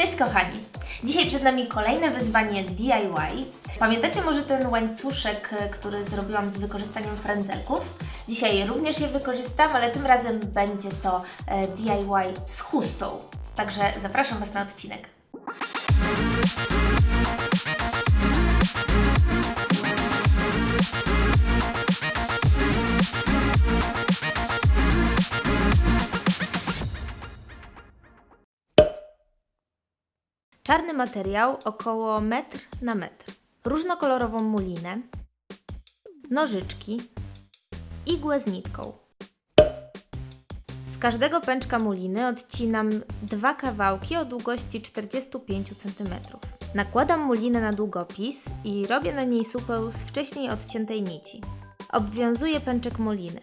Cześć kochani! Dzisiaj przed nami kolejne wyzwanie DIY. Pamiętacie może ten łańcuszek, e, który zrobiłam z wykorzystaniem frędzelków? Dzisiaj również je wykorzystam, ale tym razem będzie to e, DIY z chustą. Także zapraszam Was na odcinek. Czarny materiał około metr na metr. Różnokolorową mulinę, nożyczki, igłę z nitką. Z każdego pęczka muliny odcinam dwa kawałki o długości 45 cm. Nakładam mulinę na długopis i robię na niej supeł z wcześniej odciętej nici. Obwiązuję pęczek muliny.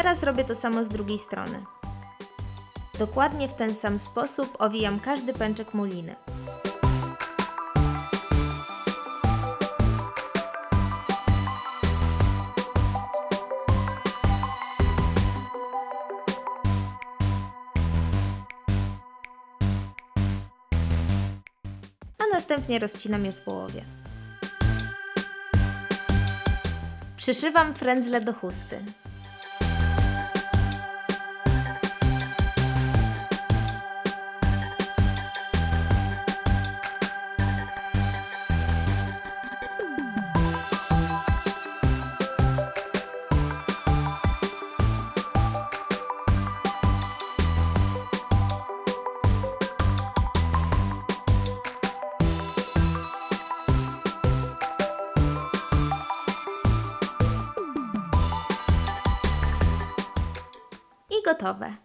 Teraz robię to samo z drugiej strony. Dokładnie w ten sam sposób owijam każdy pęczek muliny. A następnie rozcinam je w połowie. Przyszywam frędzle do chusty. Gotowe.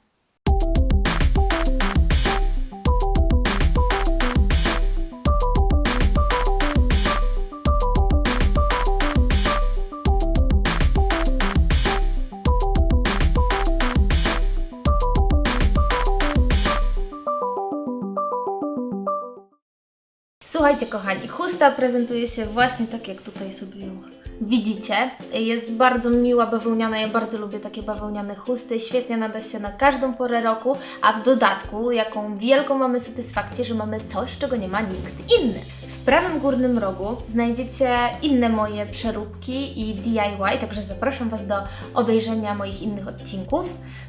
Słuchajcie, kochani, chusta prezentuje się właśnie tak, jak tutaj sobie ją widzicie. Jest bardzo miła, bawełniana. Ja bardzo lubię takie bawełniane chusty. Świetnie nada się na każdą porę roku, a w dodatku, jaką wielką mamy satysfakcję, że mamy coś, czego nie ma nikt inny. W prawym górnym rogu znajdziecie inne moje przeróbki i DIY, także zapraszam Was do obejrzenia moich innych odcinków.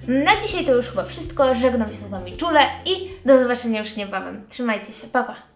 Na dzisiaj to już chyba wszystko. Żegnam się z Wami czule i do zobaczenia już niebawem. Trzymajcie się, pa pa!